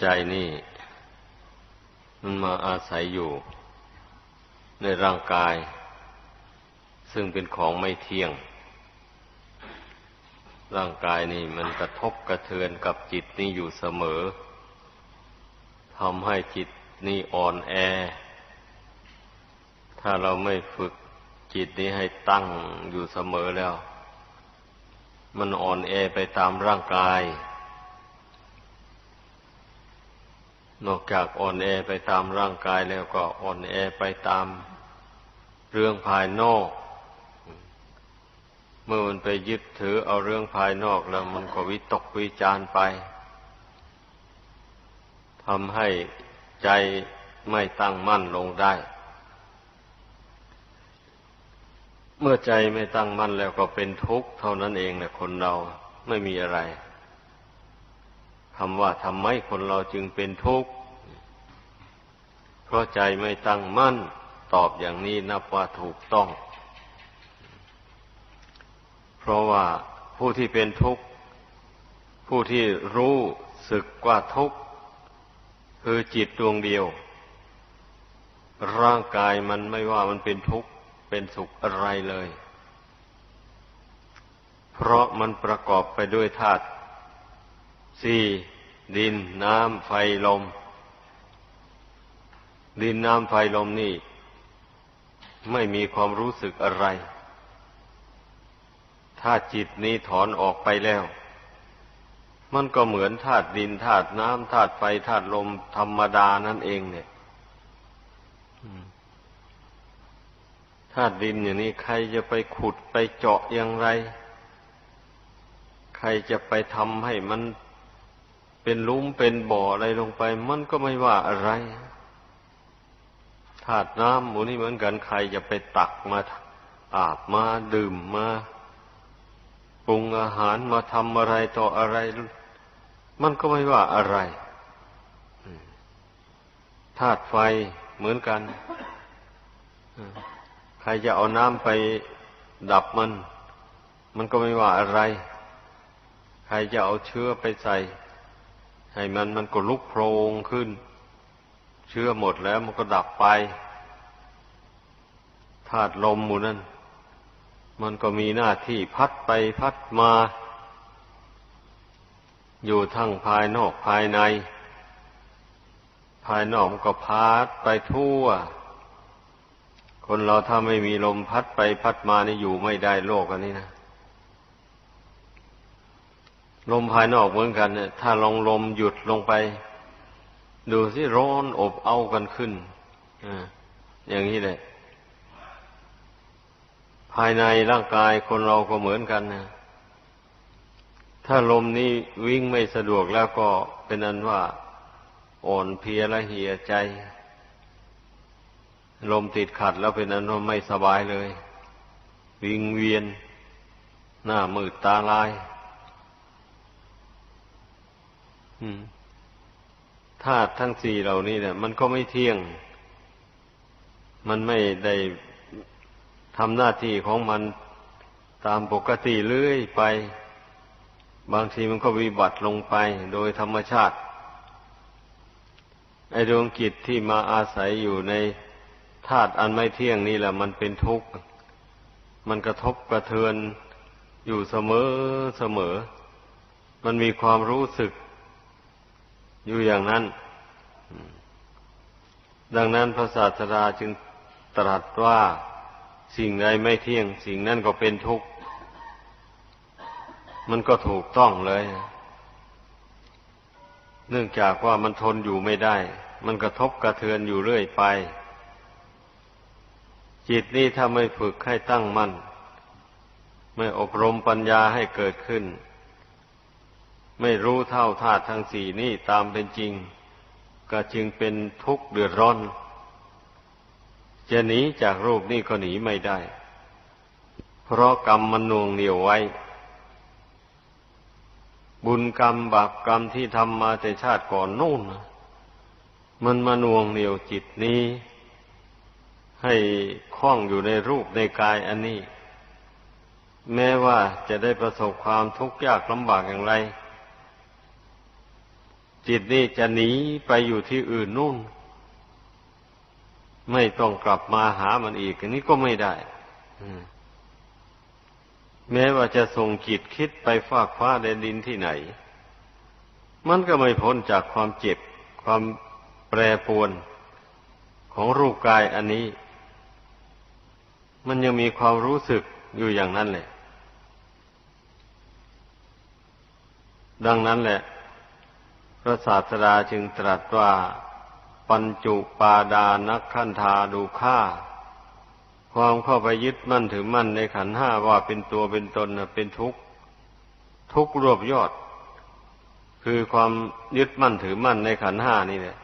ใจนี่ มันมาอาศัยอยู่ ในร่างกาย ซึ่งเป็นของไม่เที่ยง ร่างกายนี่มันกระทบกระเทือนกับจิตนี่อยู่เสมอทำให้จิตนี่อ่อนแอ ถ้าเราไม่ฝึกจิตนี้ให้ตั้งอยู่เสมอแล้ว มันอ่อนแอไปตามร่างกาย นอกจากอ่อนแอไปตามร่างกายแล้วก็อ่อนแอไปตามเรื่องภายนอก เมื่อมันไปยึดถือเอาเรื่องภายนอกแล้วมันก็วิตกวิจารไปทำให้ใจไม่ตั้งมั่นลงได้ เมื่อใจไม่ตั้งมั่นแล้วก็เป็นทุกข์เท่านั้นเองนะคนเราไม่มีอะไร คำว่าทำไมคนเราจึงเป็นทุกข์ เพราะใจไม่ตั้งมั่น ตอบอย่างนี้นับว่าถูกต้อง เพราะว่าผู้ที่เป็นทุกข์ ผู้ที่รู้สึกว่าทุกข์ คือจิตดวงเดียว ร่างกายมันไม่ว่ามันเป็นทุกข์ เป็นสุขอะไรเลย เพราะมันประกอบไปด้วยธาตุ สี่ดินน้ำไฟลม ดินน้ำไฟลมนี่ ไม่มีความรู้สึกอะไร ถ้าจิตนี้ถอนออกไปแล้ว มันก็เหมือนธาตุดินธาตุน้ำธาตุไฟธาตุลมธรรมดานั่นเองเนี่ยธาตุดินอย่างนี้ใครจะไปขุดไปเจาะอย่างไร ใครจะไปทำให้มัน เป็นลุ่มเป็นบ่ออะไรลงไป มันก็ไม่ว่าอะไรธาตุน้ำหมูนี่เหมือนกันใครจะไปตักมาอาบมาดื่มมาปรุงอาหารมาทำอะไรต่ออะไร มันก็ไม่ว่าอะไรธาตุไฟเหมือนกัน ใครจะเอาน้ำไปดับมัน มันก็ไม่ว่าอะไร ใครจะเอาเชื้อไปใส่ ให้มันมันก็ลุกโพรงขึ้น เชื้อหมดแล้วมันก็ดับไปธาตุลมหมูนั่นมันก็มีหน้าที่พัดไปพัดมา อยู่ทั้งภายนอกภายใน ภายนอกมันก็พัดไปทั่ว คนเราถ้าไม่มีลมพัดไปพัดมานี่อยู่ไม่ได้โลกอันนี้นะ ลมภายนอกเหมือนกันเนี่ย ถ้าลองลมหยุดลงไป ดูสิร้อนอบเอากันขึ้นออย่างนี้แหละ ภายในร่างกายคนเราก็เหมือนกันนะถ้าลมนี้วิ่งไม่สะดวกแล้วก็เป็นอันว่า อ่อนเพลียและเหี่ยใจ ลมติดขัดแล้วเป็นอันว่าไม่สบายเลย วิงเวียน หน้ามืดตาลาย ธาตุทั้งสี่เหล่านี้เนี่ย มันก็ไม่เที่ยง มันไม่ได้ทำหน้าที่ของมันตามปกติเรื่อยไป บางทีมันก็วิบัติลงไปโดยธรรมชาติ ไอดวงกิจที่มาอาศัยอยู่ในธาตุอันไม่เที่ยงนี่แหละ มันเป็นทุกข์ มันกระทบกระเทือนอยู่เสมอเสมอ มันมีความรู้สึก อยู่อย่างนั้น ดังนั้นพระศาสดาจึงตรัสว่าสิ่งใดไม่เที่ยง สิ่งนั้นก็เป็นทุกข์ มันก็ถูกต้องเลย เนื่องจากว่ามันทนอยู่ไม่ได้ มันกระทบกระเทือนอยู่เรื่อยไป จิตนี้ถ้าไม่ฝึกให้ตั้งมั่น ไม่อบรมปัญญาให้เกิดขึ้น ไม่รู้เท่าธาตุทั้งสี่นี่ตามเป็นจริง ก็จึงเป็นทุกข์เดือดร้อน จะหนีจากรูปนี่ก็หนีไม่ได้ เพราะกรรมมันนวงเหนียวไว้ บุญกรรมบาปกรรมที่ทำมาแต่ชาติก่อนนู่น มันมานวงเหนียวจิตนี้ ให้คล้องอยู่ในรูปในกายอันนี้ แม้ว่าจะได้ประสบความทุกข์ยากลำบากอย่างไร จิตนี่จะหนีไปอยู่ที่อื่นนู่น ไม่ต้องกลับมาหามันอีกอันนี้ก็ไม่ได้แม้ว่าจะส่งจิตคิดไปฟากฟ้าแดนดินที่ไหน มันก็ไม่พ้นจากความเจ็บ ความแปรปวนของรูปกายอันนี้ มันยังมีความรู้สึกอยู่อย่างนั้นแหละ ดังนั้นแหละ พระศาสดาจึงตรัสว่า ปัญจุปาดานักขันธาดูค่า ความเข้าไปยึดมั่นถือมั่นในขันห้าว่าเป็นตัวเป็นตนเป็นทุกข์ ทุกข์รวบยอด คือความยึดมั่นถือมั่นในขันห้านี่แหละ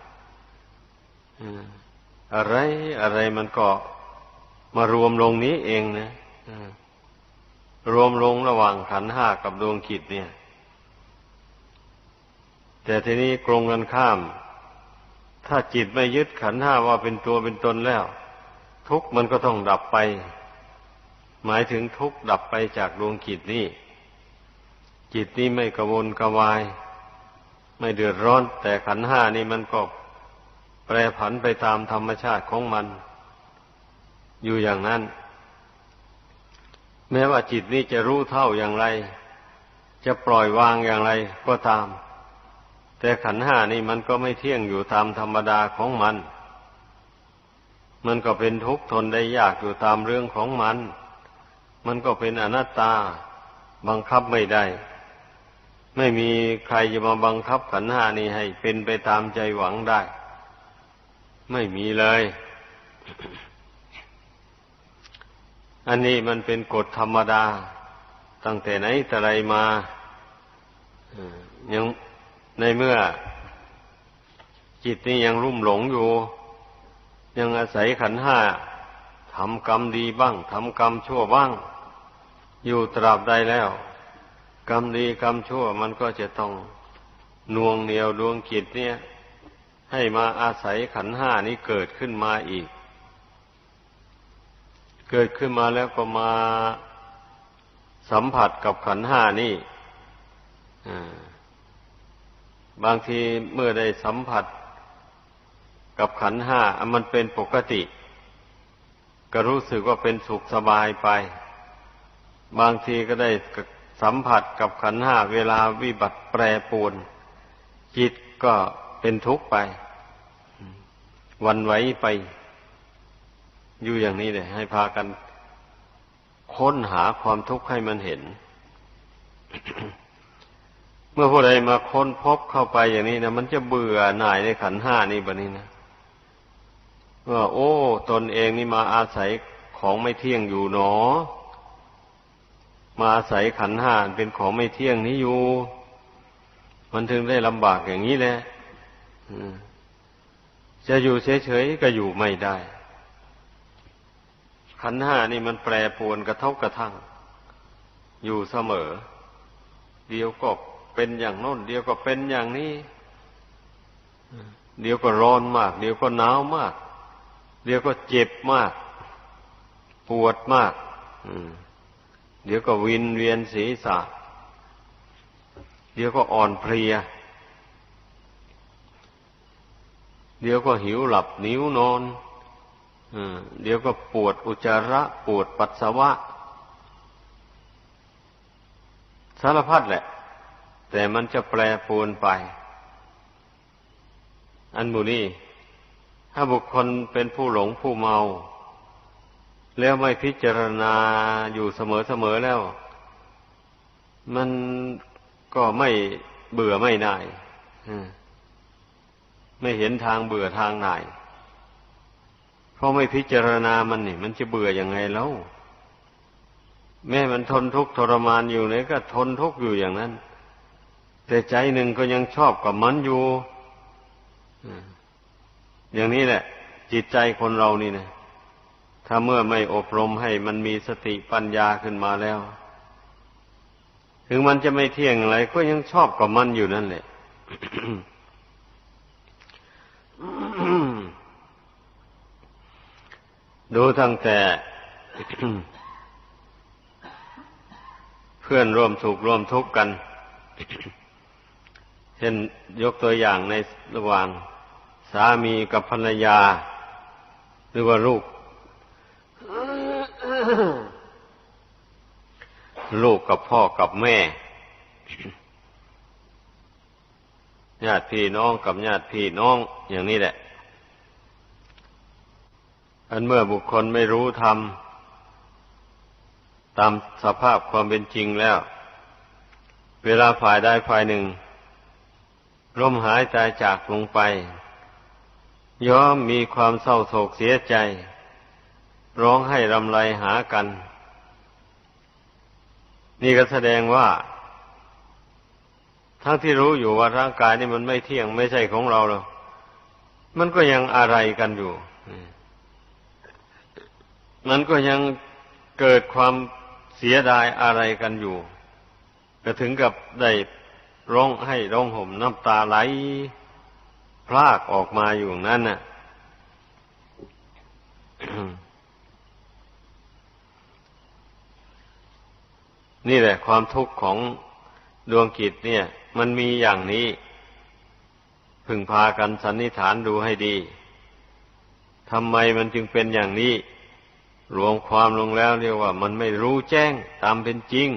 อะไรอะไรมันก็มารวมลงนี้เองนะรวมลงระหว่างขันห้ากับดวงขิดเนี่ย แต่ทีนี้กรงกันข้าม ถ้าจิตไม่ยึดขันห้าว่าเป็นตัวเป็นตนแล้ว ทุกมันก็ต้องดับไป หมายถึงทุกดับไปจากดวงจิตนี้ จิตนี้ไม่กระวนกระวาย ไม่เดือดร้อน แต่ขันห้านี่มันก็แปรผันไปตามธรรมชาติของมัน อยู่อย่างนั้น แม้ว่าจิตนี้จะรู้เท่าอย่างไร จะปล่อยวางอย่างไรก็ตาม แต่ขันห้านี่มันก็ไม่เที่ยงอยู่ตามธรรมดาของมัน มันก็เป็นทุกข์ทนได้ยากอยู่ตามเรื่องของมัน มันก็เป็นอนัตตา บังคับไม่ได้ ไม่มีใครจะมาบังคับขันห้านี้ให้เป็นไปตามใจหวังได้ ไม่มีเลย อันนี้มันเป็นกฎธรรมดา ตั้งแต่ไหนแต่ไรมายัง ในเมื่อจิตนี้ยังรุ่มหลงอยู่ ยังอาศัยขันห้าทำกรรมดีบ้างทำกรรมชั่วบ้าง อยู่ตราบใดแล้ว กรรมดีกรรมชั่วมันก็จะต้องนวงเหนียวดวงจิตเนี่ย ให้มาอาศัยขันห้านี้เกิดขึ้นมาอีก เกิดขึ้นมาแล้วก็มาสัมผัสกับขันห้านี่ บางทีเมื่อได้สัมผัสกับขันห้ามันเป็นปกติ ก็รู้สึกว่าเป็นสุขสบายไป บางทีก็ได้สัมผัสกับขันห้าเวลาวิบัติแปรปรวนจิตก็เป็นทุกข์ไป วันไหวไป อยู่อย่างนี้เลยให้พากันค้นหาความทุกข์ให้มันเห็น เมื่อผู้ใดมาค้นพบเข้าไปอย่างนี้นะมันจะเบื่อหน่ายในขันห้านี่บะนี้นะว่าโอ้ ตนเองนี่มาอาศัยของไม่เที่ยงอยู่หนอ มาอาศัยขันห้าเป็นของไม่เที่ยงนี้อยู่ มันถึงได้ลำบากอย่างนี้แหละจะอยู่เฉยๆก็อยู่ไม่ได้ ขันห้านี่มันแปรปรวนกระทบกระทั่ง อยู่เสมอ เดียวก็ เป็นอย่างโน้น เดี๋ยวก็เป็นอย่างนี้เดี๋ยวก็ร้อนมาก เดี๋ยวก็หนาวมาก เดี๋ยวก็เจ็บมาก ปวดมากเดี๋ยวก็วินเวียนศีรษะ เดี๋ยวก็อ่อนเพลีย เดี๋ยวก็หิวหลับนิ้วนอนเดี๋ยวก็ปวดอุจจาระ ปวดปัสสาวะ สารพัดแหละ แต่มันจะแปรปรวนไป อันบุนี้ถ้าบุคคลเป็นผู้หลงผู้เมา แล้วไม่พิจารณาอยู่เสมอๆแล้ว มันก็ไม่เบื่อไม่น่ายไม่เห็นทางเบื่อทางหน่ายเพราะไม่พิจารณามันนี่ มันจะเบื่ออยังไงแล้ว แม่มันทนทุกข์ทรมานอยู่เนี่ยก็ทนทุกข์อยู่อย่างนั้น แต่ใจหนึ่งก็ยังชอบกับมันอยู่อย่างนี้แหละ จิตใจคนเรานี่นะถ้าเมื่อไม่อบรมให้มันมีสติปัญญาขึ้นมาแล้ว ถึงมันจะไม่เที่ยงอะไร ก็ยังชอบกับมันอยู่นั่นแหละดูตั้งแต่ เพื่อนร่วมสุขร่วมทุกข์กัน เช่นยกตัวอย่างในระหว่างสามีกับภรรยา หรือว่าลูก ลูกกับพ่อกับแม่ญาติพี่น้องกับญาติพี่น้องอย่างนี้แหละ อันเมื่อบุคคลไม่รู้ธรรมตามสภาพความเป็นจริงแล้ว เวลาฝ่ายใดฝ่ายหนึ่ง ร่มหายตายจากลงไป ย่อมมีความเศร้าโศกเสียใจ ร้องให้รำไรหากัน นี่ก็แสดงว่า ทั้งที่รู้อยู่ว่าร่างกายนี่มันไม่เที่ยงไม่ใช่ของเราหรอกมันก็ยังอะไรกันอยู่ มันก็ยังเกิดความเสียดายอะไรกันอยู่ ก็ถึงกับได้ ร้องให้ร้องห่มน้ำตาไหล พลากออกมาอยู่นั่นน่ะนี่แหละ ความทุกข์ของดวงกิจเนี่ย มันมีอย่างนี้ พึงพากันสันนิษฐานดูให้ดีทำไมมันจึงเป็นอย่างนี้ รวมความลงแล้วเรียกว่า มันไม่รู้แจ้งตามเป็นจริง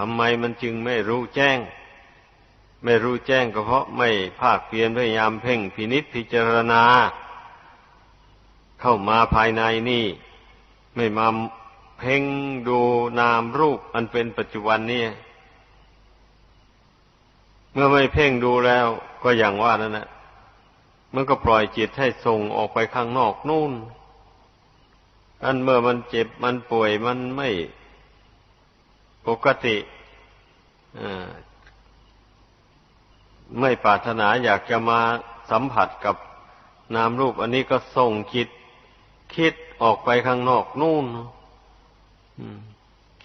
ทำไมมันจึงไม่รู้แจ้ง ไม่รู้แจ้งก็เพราะไม่ภาคเพียรพยายามเพ่งพินิษพิจารณา เข้ามาภายในนี่ ไม่มาเพ่งดูนามรูปอันเป็นปัจจุบันนี่เมื่อไม่เพ่งดูแล้วก็อย่างว่านั่นแหละมันก็ปล่อยจิตให้ส่งออกไปข้างนอกนู่น อันเมื่อมันเจ็บมันป่วยมันไม่ ปกติไม่ปรารถนาอยากจะมาสัมผัสกับนามรูป อันนี้ก็ส่งจิต คิดออกไปข้างนอกนู่น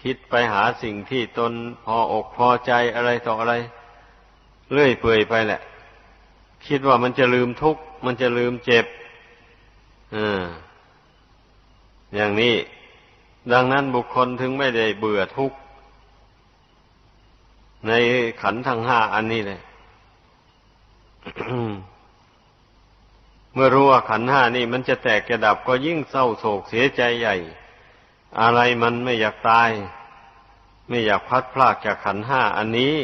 คิดไปหาสิ่งที่ตนพออกพอใจอะไรต่ออะไรเลื่อยเปื่อยไปแหละ คิดว่ามันจะลืมทุกข์ มันจะลืมเจ็บอย่างนี้ ดังนั้นบุคคลถึงไม่ได้เบื่อทุกข์ ในขันทั้งห้าอันนี้เลยเมื่อรู้ว่าขันห้านี่มันจะแตกจะดับก็ยิ่งเศร้าโศกเสียใจใหญ่ อะไรมันไม่อยากตาย ไม่อยากพัดพลากจากขันห้าอันนี้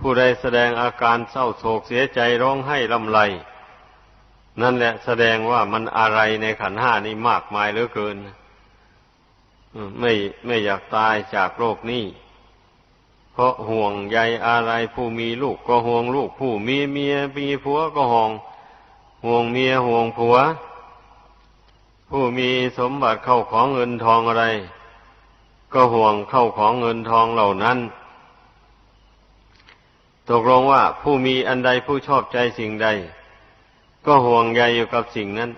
ผู้ใดแสดงอาการเศร้าโศกเสียใจร้องไห้ลำไร นั่นแหละแสดงว่ามันอะไรในขันห้านี้มากมายเหลือเกิน ไม่ไม่อยากตายจากโลกนี้ เพราะห่วงใยอะไรผู้มีลูกก็ห่วงลูก ผู้มีเมียมีผัวก็ห่วง ห่วงเมียห่วงผัว ผู้มีสมบัติเข้าของเงินทองอะไร ก็ห่วงเข้าของเงินทองเหล่านั้น ตกลงว่าผู้มีอันใดผู้ชอบใจสิ่งใด ก็ห่วงใยอยู่กับสิ่งนั้น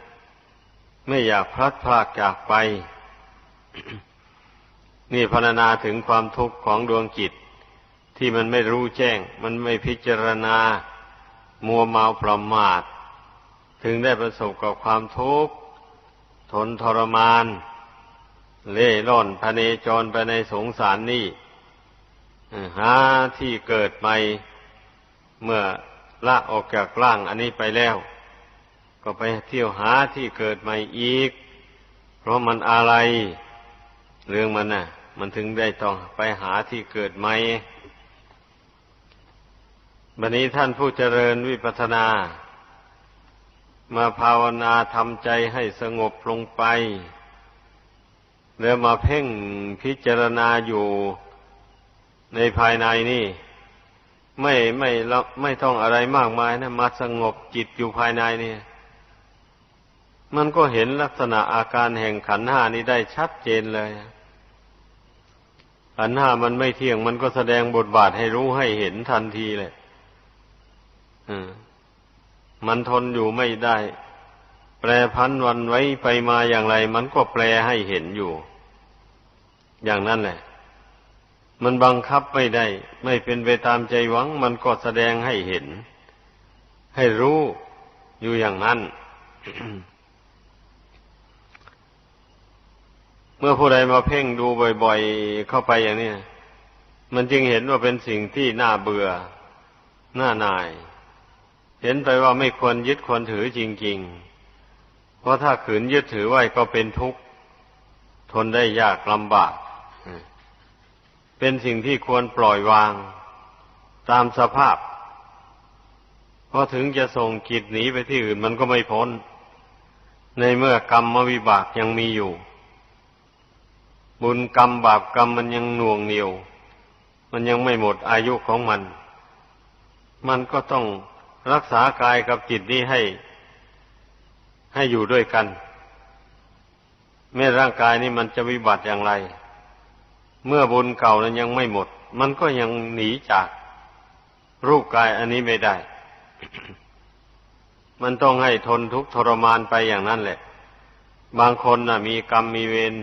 ไม่อยากพลัดพรากจากไป นี่พรรณนาถึงความทุกข์ของดวงจิต ที่มันไม่รู้แจ้ง มันไม่พิจารณา มัวเมาประมาท ถึงได้ประสบกับความทุกข์ทนทรมาน เล่ร่อนพเนจรไปในสงสารนี่หาที่เกิดใหม่ เมื่อละออกจากร่างอันนี้ไปแล้ว ก็ไปเที่ยวหาที่เกิดใหม่อีก เพราะมันอะไร เรื่องมันน่ะ มันถึงได้ต้องไปหาที่เกิดใหม่บันนี้ท่านผู้เจริญวิปัสนา มาภาวนาทำใจให้สงบลงไป แล้วมาเพ่งพิจารณาอยู่ในภายในนี่ ไม่ไม่ไม่ต้องอะไรมากมายนะ มาสงบจิตอยู่ภายในนี่ มันก็เห็นลักษณะอาการแห่งขันห้านี้ได้ชัดเจนเลย ขันห้ามันไม่เที่ยง มันก็แสดงบทบาทให้รู้ให้เห็นทันทีเลยมันทนอยู่ไม่ได้ แปรพันวันไว้ไปมาอย่างไร มันก็แปลให้เห็นอยู่ อย่างนั้นแหละ มันบังคับไม่ได้ ไม่เป็นไปตามใจหวัง มันก็แสดงให้เห็น ให้รู้อยู่อย่างนั้น มื่อผู้ใดมาเพ่งดูบ่อย ๆ เข้าไปอย่างนี้มันจึงเห็นว่าเป็นสิ่งที่น่าเบื่อน่าหน่าย เห็นไปว่าไม่ควรยึดควรถือจริง ๆ เพราะถ้าขืนยึดถือไว้ก็เป็นทุกข์ทนได้ยากลำบาก เป็นสิ่งที่ควรปล่อยวางตามสภาพ เพราะถึงจะส่งกิจหนีไปที่อื่นมันก็ไม่พ้น ในเมื่อกรรมวิบากยังมีอยู่ บุญกรรมบาปกรรมมันยังหน่วงเหนียว มันยังไม่หมดอายุของมัน มันก็ต้องรักษากายกับจิตนี้ให้ ให้อยู่ด้วยกันแม้ร่างกายนี้มันจะวิบัติอย่างไร เมื่อบุญเก่านั้นยังไม่หมด มันก็ยังหนีจาก รูปกายอันนี้ไม่ได้ มันต้องให้ทนทุกข์ทรมานไปอย่างนั้นแหละ บางคนน่ะ มีกรรมมีเวร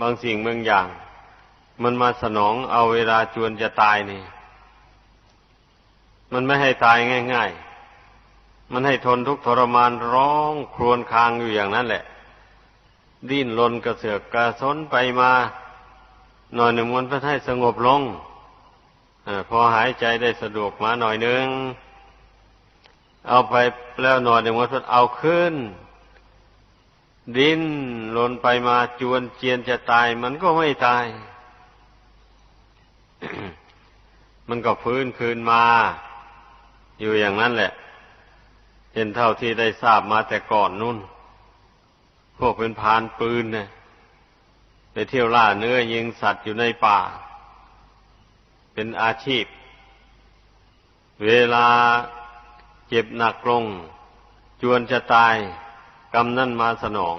บางสิ่งบางอย่าง มันมาสนองเอาเวลาจวนจะตายนี่ มันไม่ให้ตายง่าย ๆ มันให้ทนทุกข์ทรมานร้องครวญครางอยู่อย่างนั้นแหละ ดิ้นรนกระเสือกกระสนไปมาหน่อยหนึ่งมันก็ให้สงบลงอพอหายใจได้สะดวกมาหน่อยนึง เอาไปแล้วหน่อยหนึ่งมันก็เอาขึ้น ดิ้นรนไปมาจวนเจียนจะตายมันก็ไม่ตาย มันก็ฟื้นคืนมา อยู่อย่างนั้นแหละ เห็นเท่าที่ได้ทราบมาแต่ก่อนนู่น พวกเป็นพานปืนเนี่ยไปเที่ยวล่าเนื้อยิงสัตว์อยู่ในป่า เป็นอาชีพ เวลาเจ็บหนักลง จวนจะตาย กำนั่นมาสนอง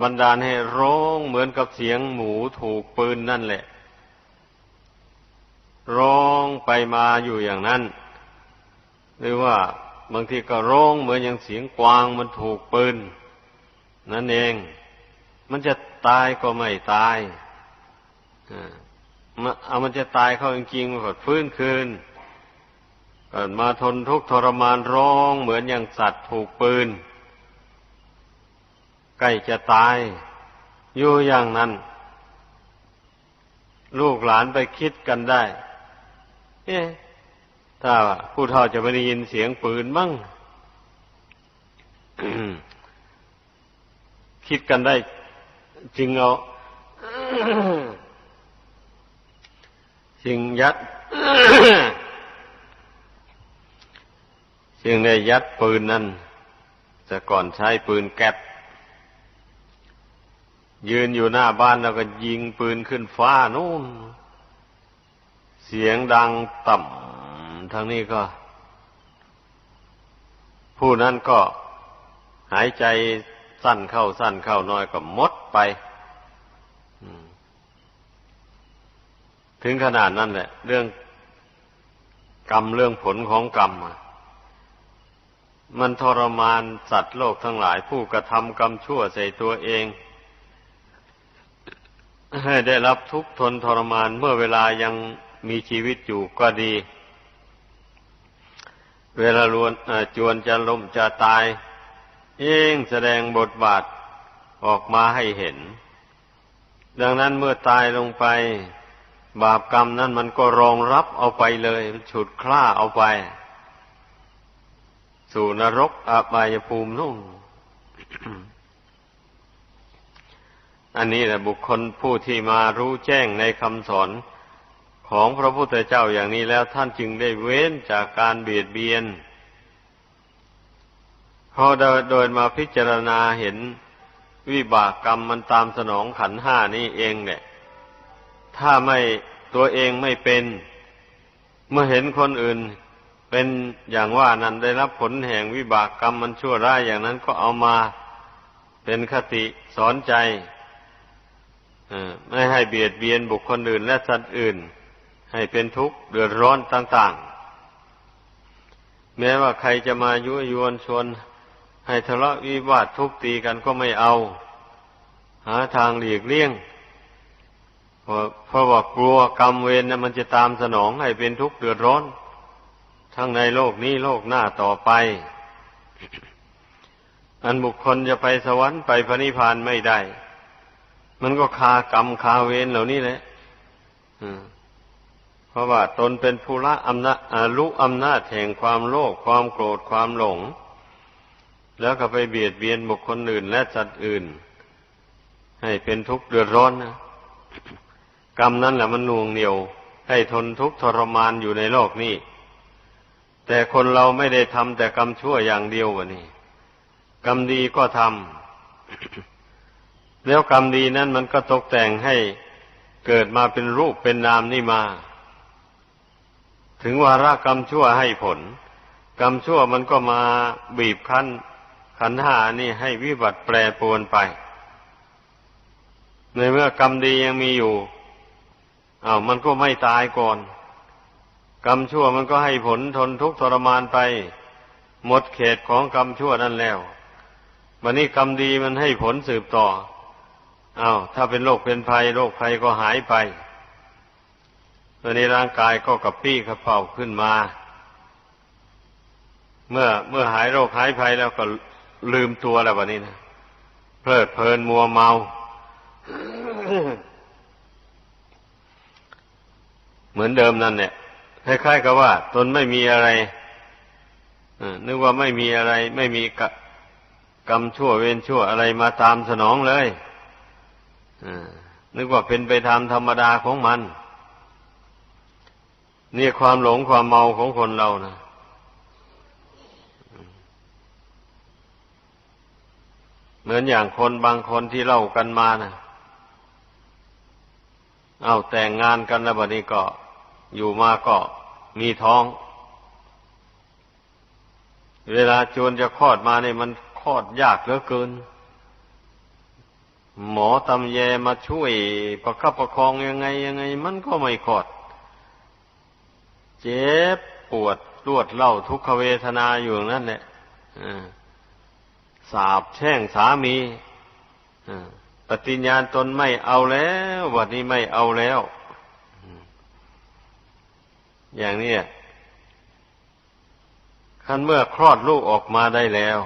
บันดาลให้ร้องเหมือนกับเสียงหมูถูกปืนนั่นแหละ ร้องไปมาอยู่อย่างนั้น หรือว่าบางทีก็ร้องเหมือนอย่างเสียงกวางมันถูกปืน นั่นเอง มันจะตายก็ไม่ตายเอามันจะตายเข้าจริงๆมันก็ฟื้นคืนเกิดมาทนทุกข์ทรมานร้องเหมือนอย่างสัตว์ถูกปืน ใกล้จะตาย อยู่อย่างนั้น ลูกหลานไปคิดกันได้ เอ๊ะถ้าผู้เฒ่าจะไม่ได้ยินเสียงปืนบ้างคิดกันได้จริงเอาสิ่งยัดสิ่งได้ยัดปืนนั่นแต่ก่อนใช้ปืนแก๊ป ยืนอยู่หน้าบ้านแล้วก็ยิงปืนขึ้นฟ้านู่น เสียงดังต่ำทางนี้ก็ ผู้นั้นก็หายใจสั้นเข้าสั้นเข้าน้อยก็มดไปถึงขนาดนั้นแหละ เรื่องกรรมเรื่องผลของกรรมมันทรมานสัตว์โลกทั้งหลายผู้กระทำกรรมชั่วใส่ตัวเอง ให้ได้รับทุกข์ทนทรมานเมื่อเวลายังมีชีวิตอยู่ก็ดี เวลาลวนจวนจะล้มจะตาย เองแสดงบทบาทออกมาให้เห็น ดังนั้นเมื่อตายลงไป บาปกรรมนั้นมันก็รองรับเอาไปเลยฉุดคล้าเอาไป สู่นรกอบายภูมินู่น อันนี้แหละบุคคลผู้ที่มารู้แจ้งในคำสอนของพระพุทธเจ้าอย่างนี้แล้วท่านจึงได้เว้นจากการเบียดเบียนพอโดยมาพิจารณาเห็นวิบากกรรมมันตามสนองขันห้านี้เองเนี่ย ถ้าไม่ตัวเองไม่เป็น เมื่อเห็นคนอื่นเป็นอย่างว่านั้นได้รับผลแห่งวิบากกรรมมันชั่วร้ายอย่างนั้นก็เอามาเป็นคติสอนใจ ไม่ให้เบียดเบียนบุคคลอื่น และสัตว์อื่น ให้เป็นทุกข์เดือดร้อนต่าง ๆ แม้ว่าใครจะมายุยวนชวน ให้ทะเลาะวิวาททุบตีกันก็ไม่เอา หาทางหลีกเลี่ยงเพราะเพราะว่ากลัวกรรมเวรนะมันจะตามสนองให้เป็นทุกข์เดือดร้อน ทั้งในโลกนี้โลกหน้าต่อไป อันบุคคลจะไปสวรรค์ไปพระนิพพานไม่ได้ มันก็คากรรมคาเวรเหล่านี้แหละเพราะว่าตนเป็นผู้ละอำนาจอารู้อำนาจแห่งความโลภความโกรธความหลง แล้วก็ไปเบียดเบียนบุคคลอื่นและสัตว์อื่น ให้เป็นทุกข์เดือดร้อนนะกรรมนั้นแหละมันน่วงเหนียว ให้ทนทุกข์ทรมานอยู่ในโลกนี้ แต่คนเราไม่ได้ทำแต่กรรมชั่วอย่างเดียววะนี่กรรมดีก็ทำ แล้วกรรมดีนั้นมันก็ตกแต่งให้เกิดมาเป็นรูปเป็นนามนี่มา ถึงวาระกรรมชั่วให้ผล กรรมชั่วมันก็มาบีบคั้นขันหานี่ให้วิบัติแปรปรวนไป ในเมื่อกรรมดียังมีอยู่อา้าวมันก็ไม่ตายก่อน กรรมชั่วมันก็ให้ผลทนทุกข์ทรมานไป หมดเขตของกรรมชั่วนั่นแล้ววันนี้กรรมดีมันให้ผลสืบต่อ อา้าวถ้าเป็นโรคเป็นภัยโรคภัยก็หายไปตอนนี้ร่างกายก็กระปี้กระเป๋าขึ้นมา เมื่อเมื่อหายโรคหายภัยแล้วก็ลืมตัวแล้ววันนี้นะเพลิดเพลินมัวเมาเหมือนเดิมนั่นเนี่ยคล้ายๆกับว่า ตนไม่มีอะไรนึกว่าไม่มีอะไร ไม่มีกรรมชั่วเวรชั่วอะไรมาตามสนองเลย นึกว่าเป็นไปตามธรรมดาของมัน นี่ความหลงความเมาของคนเรานะเหมือนอย่างคนบางคนที่เล่ากันมานะเอาแต่งงานกันแล้วบัดนี้ก็ อยู่มาก็มีท้อง เวลาจวนจะคลอดมาเนี่ยมันคลอดยากเหลือเกิน หมอตำแยมาช่วยประคับประคองยังไงยังไง มันก็ไม่คลอด เจ็บปวดรวดเล่าทุกขเวทนาอยู่นั่นแหละสาบแช่งสามีปฏิญญาณตนไม่เอาแล้ววันนี้ไม่เอาแล้ว อย่างนี้คันเมื่อคลอดลูกออกมาได้แล้ว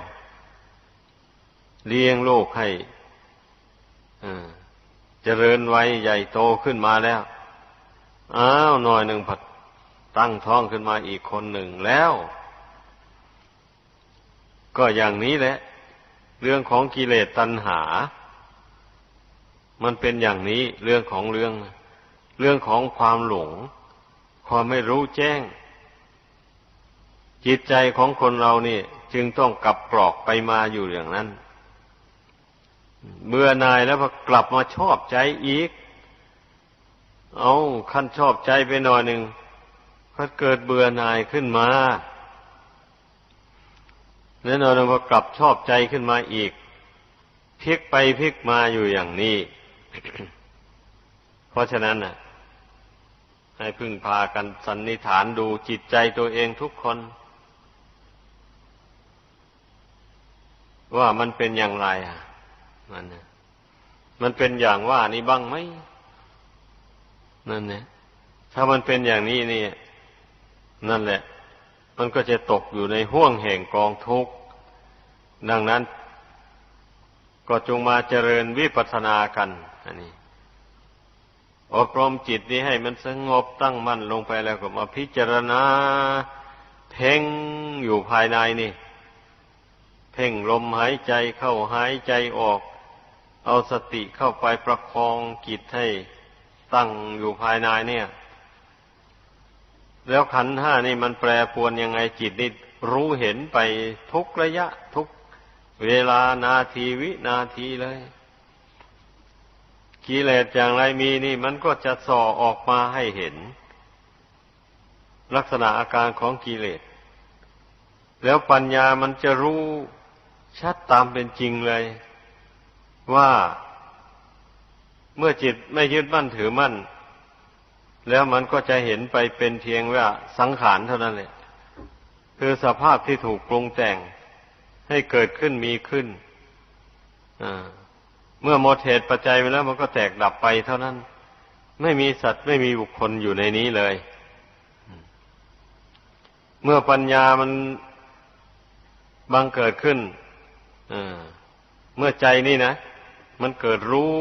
เลี้ยงลูกให้ เจริญไว้ใหญ่โตขึ้นมาแล้ว อ้าวหน่อยหนึ่งผัดตั้งท้องขึ้นมาอีกคนหนึ่งแล้ว ก็อย่างนี้แหละ เรื่องของกิเลสตัณหา มันเป็นอย่างนี้เรื่องของเรื่อง เรื่องของความหลง ความไม่รู้แจ้ง จิตใจของคนเรานี่ จึงต้องกลับกรอกไปมาอยู่อย่างนั้น เบื่อนายแล้วพอกลับมาชอบใจอีก เอาขั้นชอบใจไปหน่อยหนึ่งก็เกิดเบื่อนายขึ้นมาแน่นอนพอกลับชอบใจขึ้นมาอีกพลิกไปพลิกมาอยู่อย่างนี้ เพราะฉะนั้นน่ะ ให้พึ่งพากันสันนิฐานดูจิตใจตัวเองทุกคน ว่ามันเป็นอย่างไรอะ มันนมันเป็นอย่างว่านี้บ้างไหมนั่นเนี่ยถ้ามันเป็นอย่างนี้นี่ นั่นแหละ มันก็จะตกอยู่ในห่วงแห่งกองทุกข์ดังนั้น ก็จงมาเจริญวิปัสสนากันอันนี้อบรมจิตนี้ให้มันสงบตั้งมั่นลงไปแล้วก็มาพิจารณา เพ่งอยู่ภายในนี่ เพ่งลมหายใจเข้าหายใจออก เอาสติเข้าไปประคองจิตให้ตั้งอยู่ภายในเนี่ย แล้วขันห้านี่มันแปรปวนยังไงจิตนี่รู้เห็นไปทุกระยะทุกเวลานาทีวินาทีเลยกิเลสอย่างไรมีนี่ มันก็จะส่อออกมาให้เห็น ลักษณะอาการของกิเลส แล้วปัญญามันจะรู้ชัดตามเป็นจริงเลย ว่าเมื่อจิตไม่ยึดมั่นถือมั่น แล้วมันก็จะเห็นไปเป็นเพียงว่าสังขารเท่านั้นแหละคือสภาพที่ถูกปรุงแต่งให้เกิดขึ้นมีขึ้นเมื่อหมดเหตุปัจจัยไปแล้วมันก็แตกดับไปเท่านั้น ไม่มีสัตว์ไม่มีบุคคลอยู่ในนี้เลย เมื่อปัญญามันบังเกิดขึ้นเมื่อใจนี่นะ มันเกิดรู้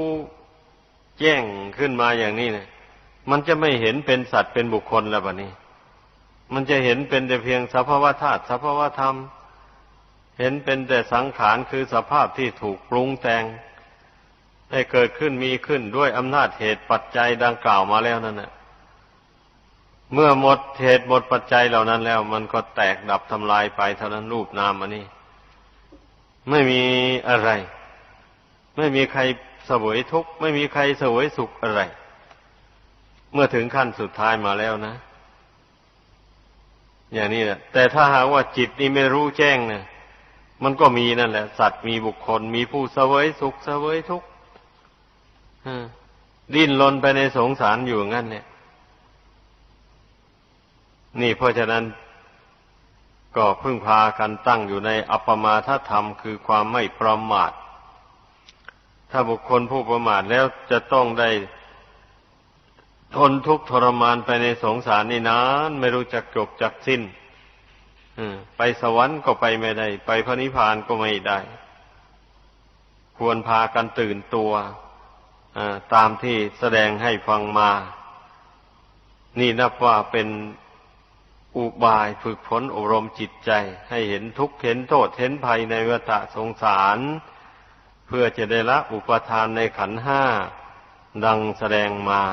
แจ้งขึ้นมาอย่างนี้เนะมันจะไม่เห็นเป็นสัตว์เป็นบุคคลแล้วบะนี้ มันจะเห็นเป็นแต่เพียงสภาวธาตุสภาวธรรม เห็นเป็นแต่สังขารคือสภาพที่ถูกปรุงแต่งได้เกิดขึ้นมีขึ้นด้วยอำนาจเหตุปัจจัยดังกล่าวมาแล้วนั่นแหละเมื่อหมดเหตุหมดปัจจัยเหล่านั้นแล้ว มันก็แตกดับทำลายไปเท่านั้นรูปนามอันนี้ ไม่มีอะไร ไม่มีใครเสวยทุกข์ไม่มีใครเสวยสุขอะไร เมื่อถึงขั้นสุดท้ายมาแล้วนะ อย่างนี้แหละแต่ถ้าหากว่าจิตนี่ไม่รู้แจ้งเนะมันก็มีนั่นแหละ สัตว์มีบุคคล มีผู้เสวยสุขเสวยทุกข์ดิ้นรนไปในสงสารอยู่งั้น เนี่ย นี่เพราะฉะนั้น ก็พึ่งพากันตั้งอยู่ในอัปปมาทธรรมคือความไม่ประมาท ถ้าบุคคลผู้ประมาทแล้วจะต้องได้ ทนทุกข์ทรมานไปในสงสารนี่นานไม่รู้จักจบจักสิ้นไปสวรรค์ก็ไปไม่ได้ ไปพระนิพพานก็ไม่ได้ ควรพากันตื่นตัวตามที่แสดงให้ฟังมา นี่นับว่าเป็นอุบายฝึกฝนอบรมจิตใจ ให้เห็นทุกข์เห็นโทษเห็นภัยในวัฏสงสาร พื่อจะได้ละอุปทานในขันห้าดังแสดงมา